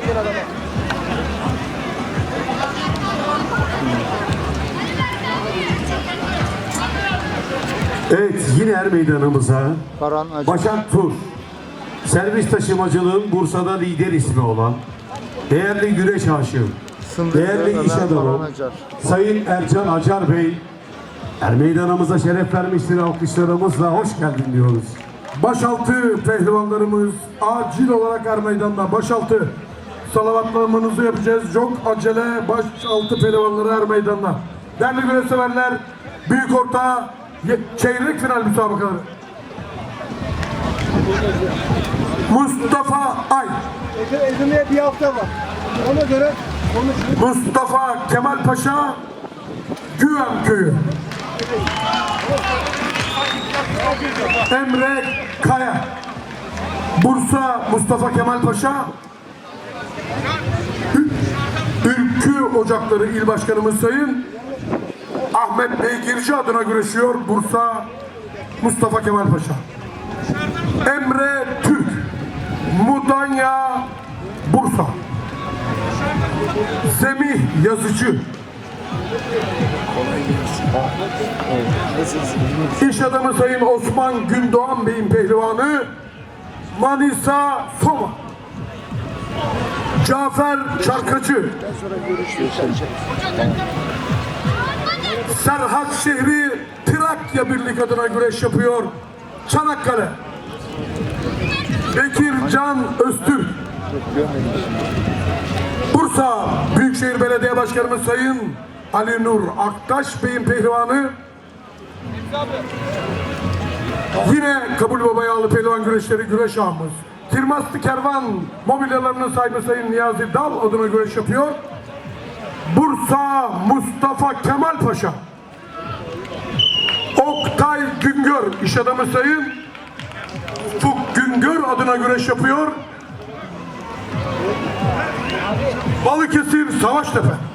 çekin adamı. Evet yine er meydanımıza Baran Acı. Başak Tur. Servis taşımacılığın Bursa'da lider ismi olan değerli güreş aşığı, değerli iş adamı. Sayın Ercan Acar Bey er meydanımıza şeref vermiştir alkışlarımızla hoş geldin diyoruz. Başaltı pehlivanlarımız acil olarak er meydanda başaltı salavatlarımızı yapacağız. Çok acele başaltı pehlivanları er meydanda. Değerli güreş severler, büyük orta çeyrek final müsabakaları. Mustafa Ay, Ezim'e bir hafta var. Ona göre konuş. Mustafa Kemal Paşa, Güven Köyü. Emre Kaya, Bursa Mustafa Kemal Paşa, Ülkü Ocakları İl Başkanımız Sayın Ahmet Beygirci adına güreşiyor Bursa Mustafa Kemal Paşa. Emre Türk, Mudanya, Bursa. Semih Yazıcı. İş adamı Sayın Osman Gündoğan Bey'in pehlivanı Manisa Soma. Cafer Çarkacı. Serhat şehri Trakya Birlik adına güreş yapıyor. Çanakkale. Bekir Can Öztürk. Bursa Büyükşehir Belediye Başkanımız Sayın Ali Nur Aktaş Bey'in pehlivanı Yine Kabul Baba Yağlı Pehlivan Güreşleri güreş ağımız. Kirmastı Kervan mobilyalarının sahibi Sayın Niyazi Dal adına güreş yapıyor. Bursa Mustafa Kemal Paşa. Oktay Güngör iş adamı Sayın Ufuk Güngör adına güreş yapıyor. Balıkesir Savaştepe.